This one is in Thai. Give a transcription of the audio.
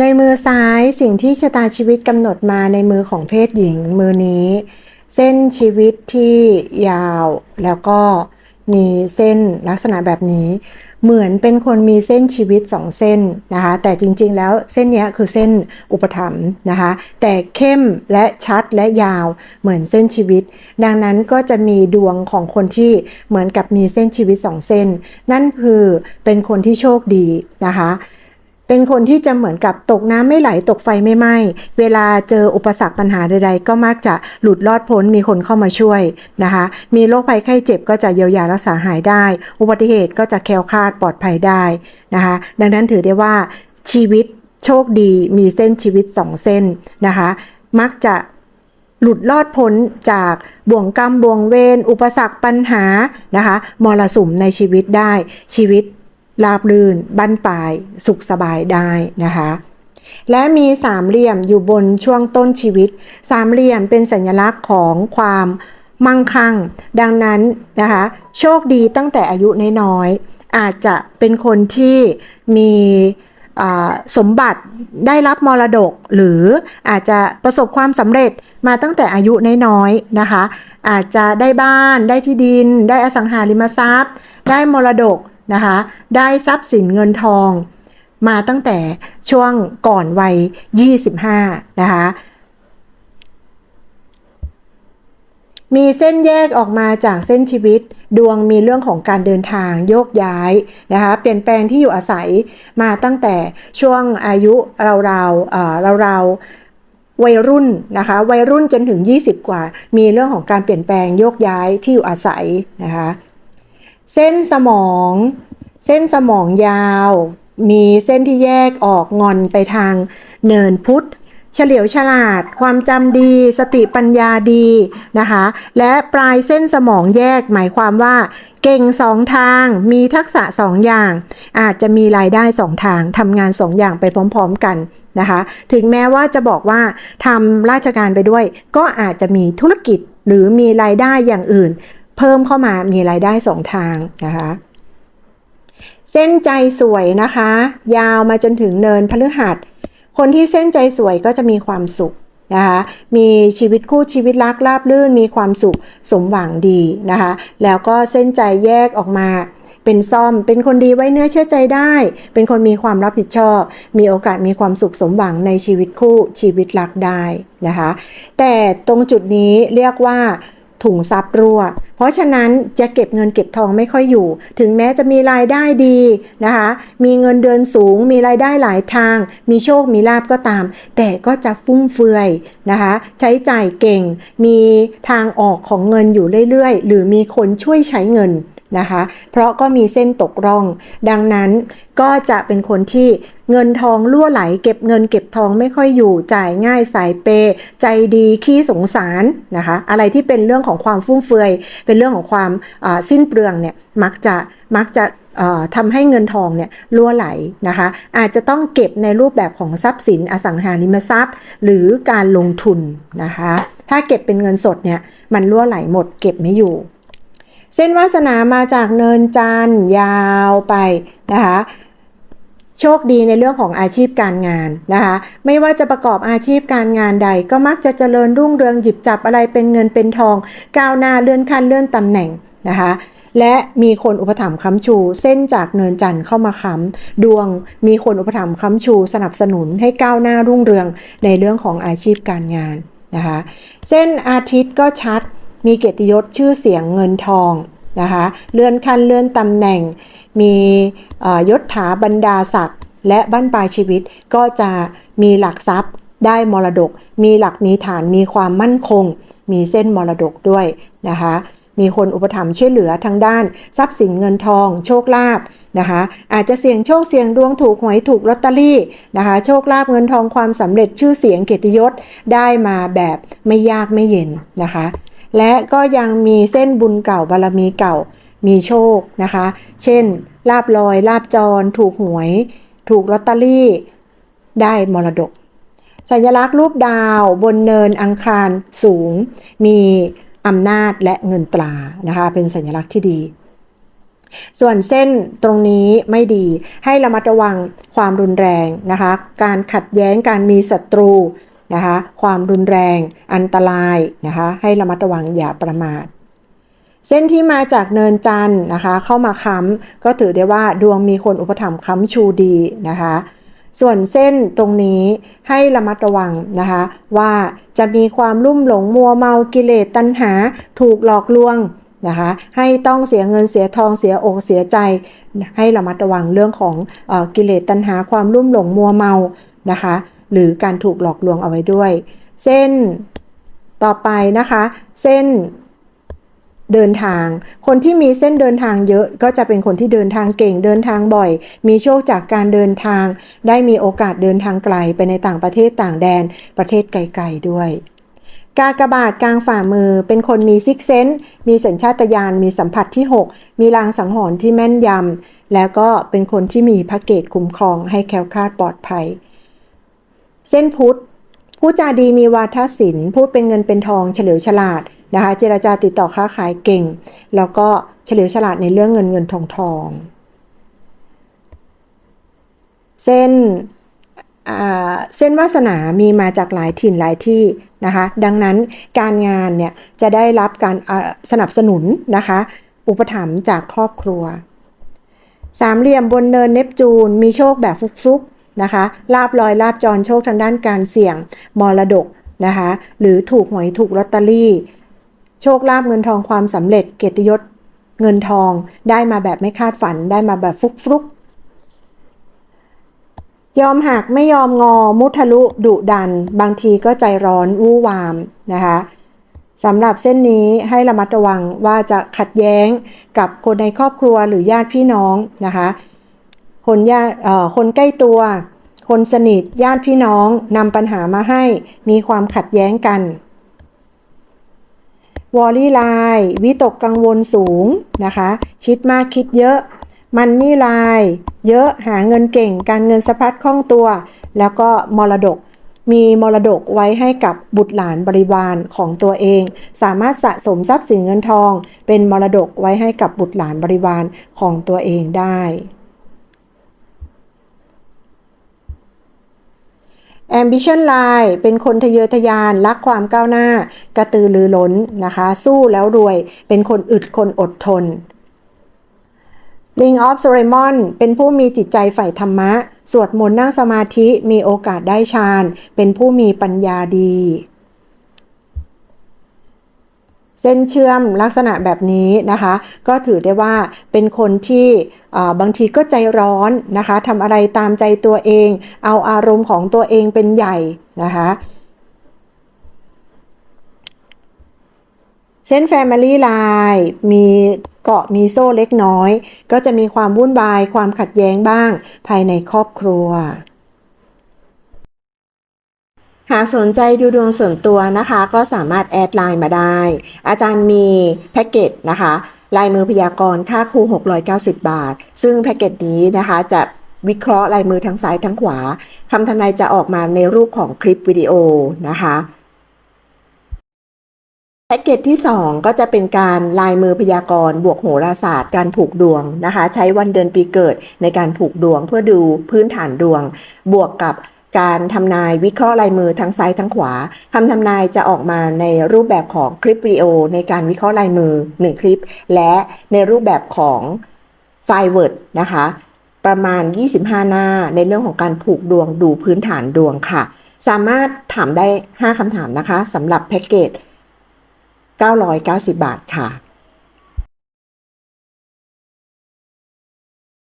ในมือซ้ายสิ่งที่ชะตาชีวิตกำหนดมาในมือของเพศหญิงมือนี้ เส้นชีวิตที่ยาว แล้วก็มีเส้นลักษณะแบบนี้ เหมือนเป็นคนมีเส้นชีวิตสองเส้นนะคะ แต่จริงๆแล้วเส้นนี้คือเส้นอุปถัมภ์นะคะ แต่เข้มและชัดและยาวเหมือนเส้นชีวิต ดังนั้นก็จะมีดวงของคนที่เหมือนกับมีเส้นชีวิตสองเส้น นั่นคือเป็นคนที่โชคดีนะคะ เป็นคนที่จะเหมือนกับตกน้ำไม่ไหลตกไฟไม่ไหม้เวลาเจออุปสรรคปัญหาใดๆ ก็มักจะหลุดรอดพ้นมีคนเข้ามาช่วยนะคะ มีโรคภัยไข้เจ็บก็จะเยียวยารักษาหายได้ อุบัติเหตุก็จะแคล้วคลาดปลอดภัยได้นะคะ ดังนั้นถือได้ว่าชีวิตโชคดีมีเส้นชีวิตสองเส้นนะคะ มักจะหลุดรอดพ้นจากบ่วงกรรมบ่วงเวรอุปสรรคปัญหานะคะมรสุมในชีวิตได้ชีวิต ราบลื่นบั้นปลาย สุขสบายได้นะคะ และมีสามเหลี่ยมอยู่บนช่วงต้นชีวิต สามเหลี่ยมเป็นสัญลักษณ์ของความมั่งคั่ง ดังนั้นนะคะ โชคดีตั้งแต่อายุน้อยๆอาจจะเป็นคนที่มีสมบัติได้รับมรดก หรืออาจจะประสบความสำเร็จมาตั้งแต่อายุน้อยๆนะคะ อาจจะได้บ้านได้ที่ดิน ได้อสังหาริมทรัพย์ ได้มรดก นะคะ ได้ทรัพย์สินเงินทอง มาตั้งแต่ช่วงก่อนวัย 25 นะคะ มีเส้นแยกออกมาจากเส้นชีวิต ดวงมีเรื่องของการเดินทางโยกย้ายนะคะ เปลี่ยนแปลงที่อยู่อาศัยมาตั้งแต่ช่วงอายุราวๆเอ่อราวๆวัยรุ่นนะคะวัยรุ่นจนถึง 20 กว่า มีเรื่องของการเปลี่ยนแปลงโยกย้ายที่อยู่อาศัยนะคะ เส้นสมอง เส้นสมองยาว มีเส้นที่แยกออกงอนไปทางเนินพุทธเฉลียวฉลาด ความจำดี สติปัญญาดีนะคะ และปลายเส้นสมองแยกหมายความว่า เก่งสองทาง มีทักษะสองอย่าง อาจจะมีรายได้สองทางทำงานสองอย่างไปพร้อม ๆ กันนะคะ ถึงแม้ว่าจะบอกว่าทำราชการไปด้วย ก็อาจจะมีธุรกิจหรือมีรายได้อย่างอื่น เพิ่มเข้ามามีรายได้สองทางนะคะเส้นใจสวยนะคะ ยาวมาจนถึงเนินพฤหัส คนที่เส้นใจสวยก็จะมีความสุขนะคะมีชีวิตคู่ชีวิตรักราบรื่นมีความสุขสมหวังดีนะคะแล้วก็เส้นใจแยกออกมาเป็นซ่อม เป็นคนดีไว้เนื้อเชื่อใจได้ เป็นคนมีความรับผิดชอบ มีโอกาสมีความสุขสมหวังในชีวิตคู่ชีวิตรักได้นะคะแต่ตรงจุดนี้เรียกว่าถุงซับรั่ว เพราะฉะนั้นจะเก็บเงินเก็บทองไม่ค่อยอยู่ ถึงแม้จะมีรายได้ดีนะคะ มีเงินเดือนสูง มีรายได้หลายทาง มีโชค มีลาบก็ตาม แต่ก็จะฟุ่มเฟือยนะคะ ใช้จ่ายเก่ง มีทางออกของเงินอยู่เรื่อยๆ หรือมีคนช่วยใช้เงิน นะคะ เพราะก็มีเส้นตกร่อง ดังนั้นก็จะเป็นคนที่เงินทองรั่วไหล เก็บเงินเก็บทองไม่ค่อยอยู่จ่ายง่ายสายเปย์ใจดีขี้สงสารนะคะ อะไรที่เป็นเรื่องของความฟุ่มเฟือย เป็นเรื่องของความสิ้นเปลืองเนี่ยมักจะมักจะทำให้เงินทองเนี่ยรั่วไหลนะคะ อาจจะต้องเก็บในรูปแบบของทรัพย์สินอสังหาริมทรัพย์ หรือการลงทุนนะคะ ถ้าเก็บเป็นเงินสดเนี่ยมันรั่วไหลหมดเก็บไม่อยู่ เส้นวาสนามาจากเนินจันทร์ยาวไปนะคะโชคดีในเรื่องของอาชีพการงานนะคะ ไม่ว่าจะประกอบอาชีพการงานใด ก็มักจะเจริญรุ่งเรืองหยิบจับอะไรเป็นเงินเป็นทอง ก้าวหน้าเลื่อนขั้นเลื่อนตำแหน่งนะคะและมีคนอุปถัมภ์ค้ำชู เส้นจากเนินจันทร์เข้ามาค้ำดวง มีคนอุปถัมภ์ค้ำชู สนับสนุนให้ก้าวหน้ารุ่งเรืองในเรื่องของอาชีพการงานนะคะ เส้นอาทิตย์ก็ชัด มีเกียรติยศชื่อเสียงเงินทองนะคะเลื่อนขั้นเลื่อนตำแหน่ง มียศถาบรรดาศักดิ์และบั้นปลายชีวิตก็จะมีหลักทรัพย์ได้มรดก มีหลักมีฐานมีความมั่นคง มีเส้นมรดกด้วยนะคะมีคนอุปถัมภ์ช่วยเหลือทางด้าน ทรัพย์สินเงินทอง โชคลาภนะคะอาจจะเสี่ยงโชคเสี่ยงดวงถูกหวยถูกลอตเตอรี่นะคะโชคลาภเงินทองความสำเร็จชื่อเสียงเกียรติยศได้มาแบบไม่ยากไม่เย็นนะคะ และก็ยังมีเส้นบุญเก่าบารมีเก่ามีโชคนะคะ เช่น ลาบลอย ลาบจร ถูกหวย ถูกลอตเตอรี่ได้มรดก สัญลักษณ์รูปดาวบนเนินอังคารสูง มีอำนาจและเงินตรานะคะ เป็นสัญลักษณ์ที่ดี ส่วนเส้นตรงนี้ไม่ดีให้ระมัดระวังความรุนแรงนะคะ การขัดแย้งการมีศัตรู นะคะความรุนแรง อันตรายนะคะให้ระมัดระวังอย่าประมาท เส้นที่มาจากเนินจันทร์นะคะเข้ามาค้ำก็ถือได้ว่าดวงมีคนอุปถัมภ์ค้ำชูดีนะคะส่วนเส้นตรงนี้ให้ระมัดระวังนะคะว่าจะมีความลุ่มหลงมัวเมากิเลสตัณหาถูกหลอกลวงนะคะให้ต้องเสียเงินเสียทองเสียอกเสียใจ ให้ระมัดระวังเรื่องของอกิเลสตัณหาความลุ่มหลงมัวเมานะคะ หรือการถูกหลอกลวงเอาไว้ด้วย เส้นต่อไปนะคะ เส้นเดินทาง คนที่มีเส้นเดินทางเยอะก็จะเป็นคนที่เดินทางเก่งเดินทางบ่อย มีโชคจากการเดินทาง ได้มีโอกาสเดินทางไกลไปในต่างประเทศต่างแดน ประเทศไกลๆด้วย กากบาทกลางฝ่ามือ เป็นคนมีซิกเซนมีสัญชาตญาณมีสัมผัสที่ 6 มีลางสังหรณ์ที่แม่นยำแล้วก็เป็นคนที่มีพระเกตคุ้มครองให้แคล้วคลาดปลอดภัย เส้นพุทธผู้จาดีมีวาทศิลป์พูดเป็นเงินเป็นทองเฉลียวฉลาดนะคะ เจรจาติดต่อค้าขายเก่ง แล้วก็เฉลียวฉลาดในเรื่องเงินเงินทองทอง เส้นเส้นวาสนามีมาจากหลายถิ่นหลายที่นะคะ ดังนั้นการงานเนี่ยจะได้รับการสนับสนุนนะคะ อุปถัมภ์จากครอบครัว สามเหลี่ยมบนเนินเนปจูนมีโชคแบบฟุกๆ นะคะลาบลอยลาบจรโชคทางด้านการเสี่ยงมรดกนะคะหรือถูกหวยถูกลอตเตอรี่ โชคลาบเงินทองความสำเร็จเกียรติยศเงินทองได้มาแบบไม่คาดฝันได้มาแบบฟุกๆยอมหักไม่ยอมงอมุทะลุดุดัน บางทีก็ใจร้อนวู่วามนะคะสำหรับเส้นนี้ให้ระมัดระวังว่าจะขัดแย้งกับคนในครอบครัวหรือญาติพี่น้องนะคะ คนญาติคนใกล้ตัว คนสนิทญาติพี่น้องนำปัญหามาให้ มีความขัดแย้งกันวอลลี่ไลน์วิตกกังวลสูงนะคะ คิดมากคิดเยอะ มันนี่ไลน์เยอะหาเงินเก่ง การเงินสะพัดคล่องตัว แล้วก็มรดก มีมรดกไว้ให้กับบุตรหลานบริวารของตัวเอง สามารถสะสมทรัพย์สินเงินทอง เป็นมรดกไว้ให้กับบุตรหลานบริวารของตัวเองได้ Ambition Line เป็นคนทะเยอทะยาน รักความก้าวหน้า กระตือรือร้นนะคะ สู้แล้วรวย เป็นคนอึดคนอดทน Ring of Solomon เป็นผู้มีจิตใจใฝ่ธรรมะ สวดมนต์นั่งสมาธิมีโอกาสได้ฌานเป็นผู้มีปัญญาดี เส้นเชื่อมลักษณะแบบนี้นะคะ ก็ถือได้ว่าเป็นคนที่บางทีก็ใจร้อนนะคะทำอะไรตามใจตัวเอง เอาอารมณ์ของตัวเองเป็นใหญ่นะคะเส้น Family Line มีเกาะมีโซ่เล็กน้อย ก็จะมีความวุ่นวายความขัดแย้งบ้างภายในครอบครัวากสนใจดูดวงส่วนตัวนะคะ ก็สามารถแอดไลน์มาได้ อาจารย์มีแพ็กเกจนะคะลายมือพยากรณ์ค่าครู 690 บาท ซึ่งแพ็กเกจนี้นะคะจะวิเคราะห์ลายมือทั้งซ้ายทั้งขวาคำทำนายจะออกมาในรูปของคลิปวิดีโอนะคะแพ็กเกจที่ 2 ก็จะเป็นการลายมือพยากรณ์บวกโหราศาสตร์การผูกดวงนะคะ ใช้วันเดือนปีเกิดในการผูกดวงเพื่อดูพื้นฐานดวง บวกกับ การทำนายวิเคราะห์ลายมือทั้งซ้ายทั้งขวาคำทำนายจะออกมาในรูปแบบของคลิปวิดีโอ ในการวิเคราะห์ลายมือ 1 คลิป และในรูปแบบของไฟล์เวิร์ดนะคะ ประมาณ 25 หน้าในเรื่องของการผูกดวงดูพื้นฐานดวงค่ะ สามารถถามได้ 5คำถามนะคะสำหรับแพ็กเกจ990 บาทค่ะ